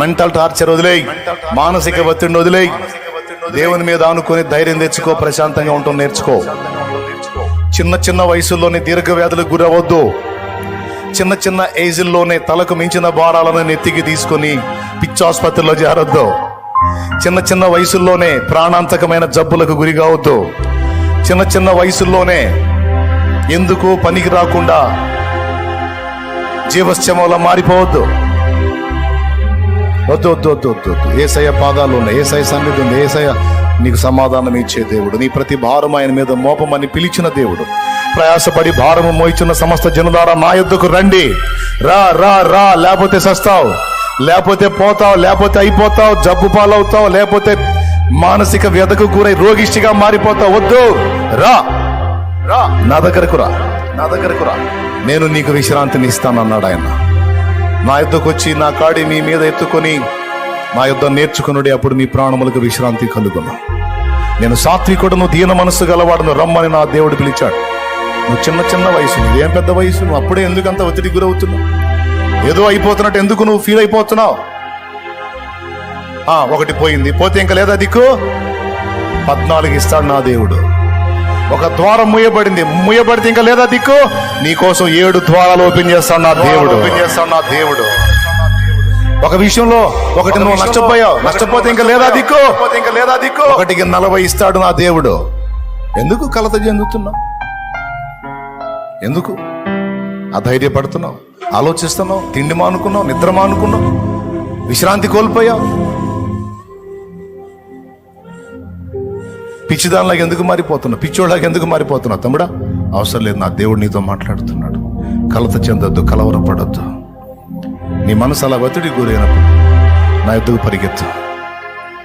Mental torture వదిలేయి. మానసిక ఒత్తిడిని వదిలేయి. దేవుని మీద ఆనుకొని ధైర్యం తెచ్చుకో ప్రశాంతంగా ఉంటుంది నేర్చుకో. చిన్న చిన్న వయసుల్లోనే దీర్ఘ వ్యాధులకు గురవద్దు చిన్న చిన్న ఏజ్ల్లోనే తలకు మించిన భారాలను నెత్తికి తీసుకొని పిచ్చాసుపత్రిలో చేరొద్దు చిన్న చిన్న వయసుల్లోనే ప్రాణాంతకమైన జబ్బులకు గురి కావద్దు. చిన్న చిన్న వయసుల్లోనే ఎందుకు పనికి రాకుండా జీవశ్చమంలో మారిపోవద్దు. వద్దు వద్దు వద్దు వద్దు వద్దు. ఏసయ పాదాలు ఉన్నాయి. ఏసయ సన్నిధి ఉంది. ఏసయ నీకు సమాధానం ఇచ్చే దేవుడు. నీ ప్రతి భారం ఆయన మీద మోపమని పిలిచిన దేవుడు. ప్రయాసపడి భారము మోయిచున్న సమస్త జనదారా నా యొద్దకు రండి. రా రా రా. లేకపోతే సస్తావు. లేకపోతే పోతావు. లేకపోతే అయిపోతావు. జబ్బు పాలవుతావు. లేకపోతే మానసిక వ్యధకు గురై రోగిష్టిగా మారిపోతావు. వద్దు. రా. రా. నా దగ్గరకు రా. నా దగ్గరకు రా. నేను నీకు విశ్రాంతిని ఇస్తాను అన్నాడు ఆయన. నా యుద్ధకు వచ్చి నా కాడి మీ మీద ఎత్తుకొని నా యుద్ధం నేర్చుకునుడి అప్పుడు మీ ప్రాణములకు విశ్రాంతి కలుగును. నేను సాత్వికుడును దీన మనస్సు గలవాడును రమ్మని నా దేవుడు పిలిచాడు. నువ్వు చిన్న చిన్న వయసు నువ్వేం పెద్ద వయసు నువ్వు అప్పుడే ఎందుకు అంత ఒత్తిడి గురవుతున్నావు? ఏదో అయిపోతున్నట్టు ఎందుకు నువ్వు ఫీల్ అయిపోతున్నావు? ఒకటి పోయింది. పోతే ఇంకా లేదా దిక్కు? పద్నాలుగు ఇస్తాడు నా దేవుడు. ఒక ద్వారం ముయ్యబడింది. ముయ్యబడితే ఇంకా లేదా దిక్కు? నీ కోసం ఏడు ద్వారాలు ఓపెన్ చేస్తాడు నా దేవుడు. ఓపెన్ చేస్తాడు నా దేవుడు. ఒక విషయంలో ఒకటి నువ్వు నష్టపోయావు. నష్టపోతే ఇంకా లేదా దిక్కు? ఇంకా లేదా దిక్కు? ఒకటికి నలభై ఇస్తాడు నా దేవుడు. ఎందుకు కలత చెందుతున్నావు? ఎందుకు? అధైర్యపడుతున్నావు? ఆలోచిస్తున్నావు? తిండి మానుకున్నావు? నిద్ర మానుకున్నావు? విశ్రాంతి కోల్పోయావు? పిచ్చిదానిలాగా ఎందుకు మారిపోతున్నావు? పిచ్చోళ్ళకి ఎందుకు మారిపోతున్నావు తమ్ముడా? అవసరం లేదు నా దేవుడు నీతో మాట్లాడుతున్నాడు. కలత చెందొద్దు కలవరపడొద్దు. నీ మనసు అలా ఒత్తిడి గురైనప్పుడు నా ఎద్దుకు పరిగెత్తు.